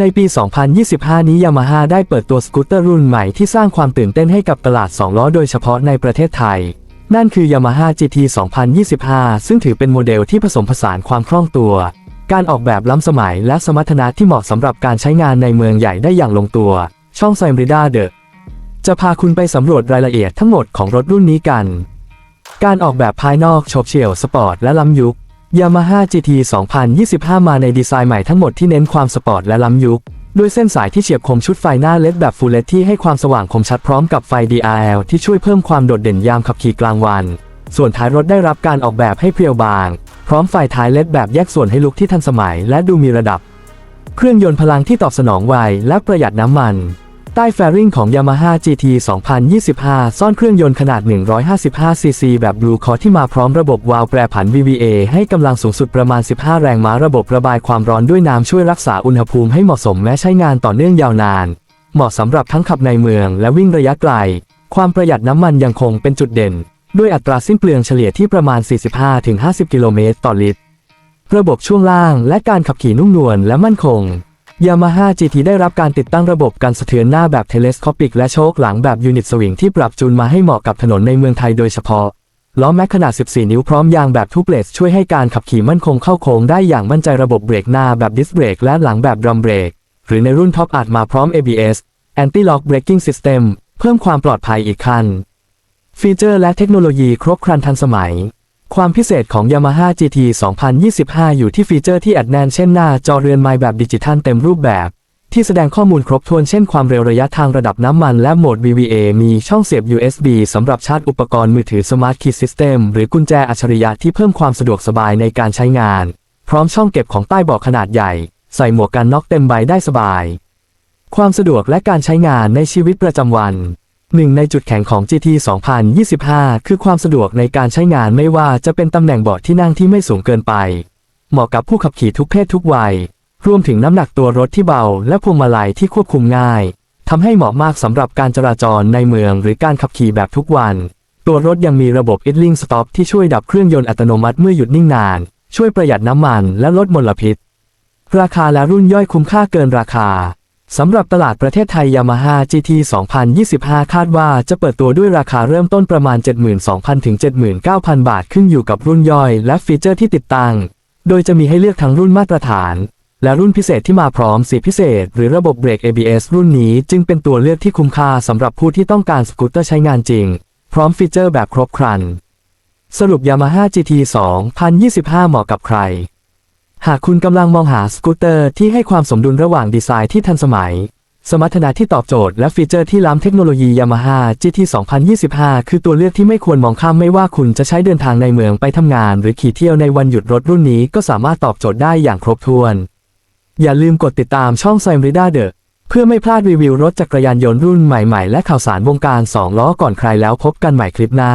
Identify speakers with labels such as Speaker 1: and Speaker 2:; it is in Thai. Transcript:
Speaker 1: ในปี 2025 นี้ยามาฮ่าได้เปิดตัวสกูตเตอร์รุ่นใหม่ที่สร้างความตื่นเต้นให้กับตลาด 2 ล้อโดยเฉพาะในประเทศไทย นั่นคือ Yamaha GT 2025 ซึ่งถือเป็นโมเดลที่ผสมผสานความคล่องตัว การออกแบบล้ำสมัยและสมรรถนะที่เหมาะสำหรับการใช้งานในเมืองใหญ่ได้อย่างลงตัว ช่องไซมริด้าเดอะจะพาคุณไปสำรวจรายละเอียดทั้งหมดของรถรุ่นนี้กัน การออกแบบภายนอกโฉบเฉี่ยวสปอร์ตและล้ำยุค Yamaha GT 2025 มาในดีไซน์ใหม่ทั้งหมดที่เน้นความสปอร์ตและล้ำยุค ด้วยเส้นสายที่เฉียบคมชุดไฟหน้าเล็ดแบบฟูลเลที่ให้ความสว่างคมชัดพร้อมกับไฟ DRL ที่ช่วยเพิ่มความโดดเด่นยามขับขี่กลางวัน ส่วนท้ายรถได้รับการออกแบบให้เพรียวบาง พร้อมไฟท้ายเล็ดแบบแยกส่วนให้ลุกที่ทันสมัย และดูมีระดับ เครื่องยนต์พลังที่ตอบสนองไวและประหยัดน้ำมัน ใต้แฟริงของ Yamaha GT 2025 ซ่อนเครื่องยนต์ขนาด 155cc แบบ Blue Core ที่มาพร้อมระบบวาล์วแปรผัน VVA ให้กำลังสูงสุดประมาณ 15 แรงม้าระบบระบายความร้อนด้วยน้ำช่วยรักษาอุณหภูมิให้เหมาะสมแม้ใช้งานต่อเนื่องยาวนาน เหมาะสำหรับทั้งขับในเมืองและวิ่งระยะไกล ความประหยัดน้ำมันยังคงเป็นจุดเด่น ด้วยอัตราสิ้นเปลืองเฉลี่ยที่ประมาณ 45-50 กิโลเมตรต่อลิตร ระบบช่วงล่างและการขับขี่นุ่มนวลและมั่นคง Yamaha GT ได้รับการติดตั้งระบบการสะเทือนหน้าแบบเทเลสโคปิกและโชคหลังแบบยูนิตสวิงที่ปรับจูนมาให้เหมาะกับถนนในเมืองไทยโดยเฉพาะ ล้อแม็กขนาด 14 นิ้วพร้อมยางแบบทูเบลสช่วยให้การขับขี่มั่นคงเข้าโค้งได้อย่างมั่นใจระบบเบรกหน้าแบบดิสเบรกและหลังแบบดรัมเบรก หรือในรุ่นท็อปอาจมาพร้อม ABS Anti-Lock Braking System เพิ่มความปลอดภัยอีกขั้นฟีเจอร์และเทคโนโลยีครบครันทันสมัย ความพิเศษของ Yamaha GT 2025 อยู่ที่ฟีเจอร์ที่อัดแน่นเช่นหน้าจอเรือนไม้แบบดิจิทัลเต็มรูปแบบ ที่แสดงข้อมูลครบถ้วนเช่นความเร็วระยะทางระดับน้ำมันและโหมด VVA มีช่องเสียบ USB สำหรับชาร์จอุปกรณ์มือถือ Smart Key System หรือกุญแจอัจฉริยะที่เพิ่มความสะดวกสบายในการใช้งาน พร้อมช่องเก็บของใต้เบาะขนาดใหญ่ ใส่หมวกกันน็อกเต็มใบได้สบาย ความสะดวกและการใช้งานในชีวิตประจำวัน หนึ่งในจุดแข็งของ GT 2025 คือความสะดวกในการใช้งานไม่ว่าจะเป็นตำแหน่งเบาะที่นั่งที่ไม่สูงเกินไป เหมาะกับผู้ขับขี่ทุกเพศทุกวัย รวมถึงน้ำหนักตัวรถที่เบา และพวงมาลัยที่ควบคุมง่ายทำให้เหมาะมากสำหรับการจราจรในเมืองหรือการขับขี่แบบทุกวัน ตัวรถยังมีระบบ idling stop ที่ช่วยดับเครื่องยนต์อัตโนมัติเมื่อหยุดนิ่งนาน ช่วยประหยัดน้ำมันและลดมลพิษ ราคาและรุ่นย่อยคุ้มค่าเกินราคา สำหรับตลาดประเทศไทย Yamaha GT 2025 คาดว่าจะเปิดตัวด้วยราคาเริ่มต้นประมาณ 72,000 ถึง 79,000 บาทขึ้นอยู่กับรุ่นย่อย และฟีเจอร์ที่ติดตั้ง โดยจะมีให้เลือกทั้งรุ่นมาตรฐาน และรุ่นพิเศษที่มาพร้อมสีพิเศษ หรือระบบเบรก ABS รุ่นนี้จึงเป็นตัวเลือกที่คุ้มค่าสำหรับผู้ที่ต้องการสกูตเตอร์ใช้งานจริง พร้อมฟีเจอร์แบบครบครัน สรุป Yamaha GT 2025 เหมาะกับใคร หากคุณกำลังมองหาสกูตเตอร์ที่ให้ความสมดุลระหว่างดีไซน์ที่ทันสมัย สมรรถนะที่ตอบโจทย์และฟีเจอร์ที่ล้ำเทคโนโลยี Yamaha GT 2025 คือตัวเลือกที่ไม่ควรมองข้ามไม่ว่าคุณจะใช้เดินทางในเมืองไปทำงาน หรือขี่เที่ยวในวันหยุดรถรุ่นนี้ก็สามารถตอบโจทย์ได้อย่างครบถ้วน อย่าลืมกดติดตามช่องไซมริด้าเดอะเพื่อไม่พลาดรีวิวรถจักรยานยนต์รุ่นใหม่ๆ และข่าวสารวงการ2ล้อก่อนใครแล้วพบกันใหม่คลิปหน้า